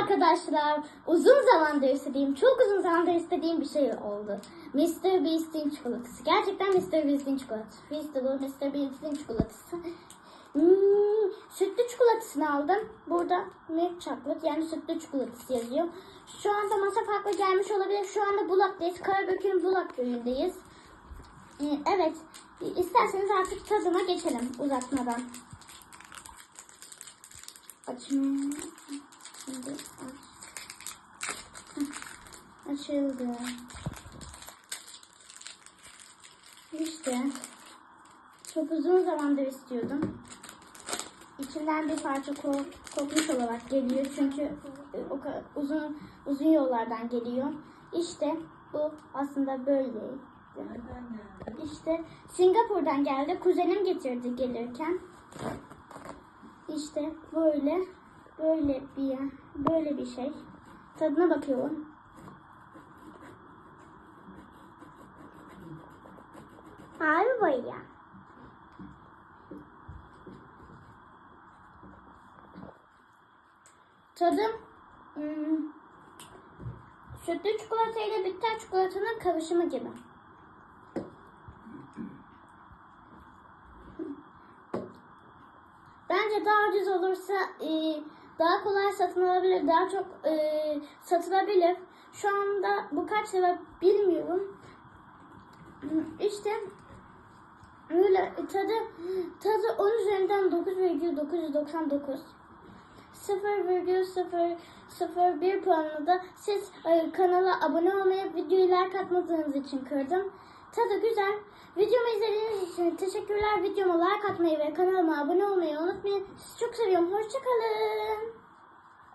arkadaşlar. Uzun zamandır istediğim, çok uzun zamandır istediğim bir şey oldu. Mr. Beast'in çikolatası. Gerçekten Mr. Beast'in çikolatası. Feastalı Mr. Beast'in çikolatası. Hmm, sütlü çikolatasını aldım. Burada milk chocolate yani sütlü çikolatası yazıyor. Şu anda masa farklı gelmiş olabilir. Şu anda Bulak'tayız. Karabük'ün Bulak köyündeyiz. Ee, Evet. İsterseniz artık tadına geçelim uzatmadan. Açın. Açıldı. İşte. Çok uzun zamandır istiyordum. İçinden bir parça ko- kokmuş olarak geliyor çünkü e, o uzun uzun yollardan geliyor. İşte bu aslında böyle. İşte Singapur'dan geldi. Kuzenim getirdi gelirken. İşte böyle böyle bir böyle bir şey. Tadına bakıyorum. Harbi ya. Tadı hmm, sütlü çikolata ile bitter çikolatanın karışımı gibi. Bence daha ucuz olursa e, daha kolay satın alabilir, daha çok e, satılabilir. Şu anda bu kaç lira bilmiyorum. İşte öyle tadı tadı 10 üzerinden 9,999. 0,001 puanını da siz e, kanala abone olmayıp videoyu like atmadığınız için kırdım. Tadı güzel. Videomu izlediğiniz için teşekkürler. Videoma like atmayı ve kanalıma abone olmayı unutmayın. Sizi çok seviyorum. Hoşçakalın.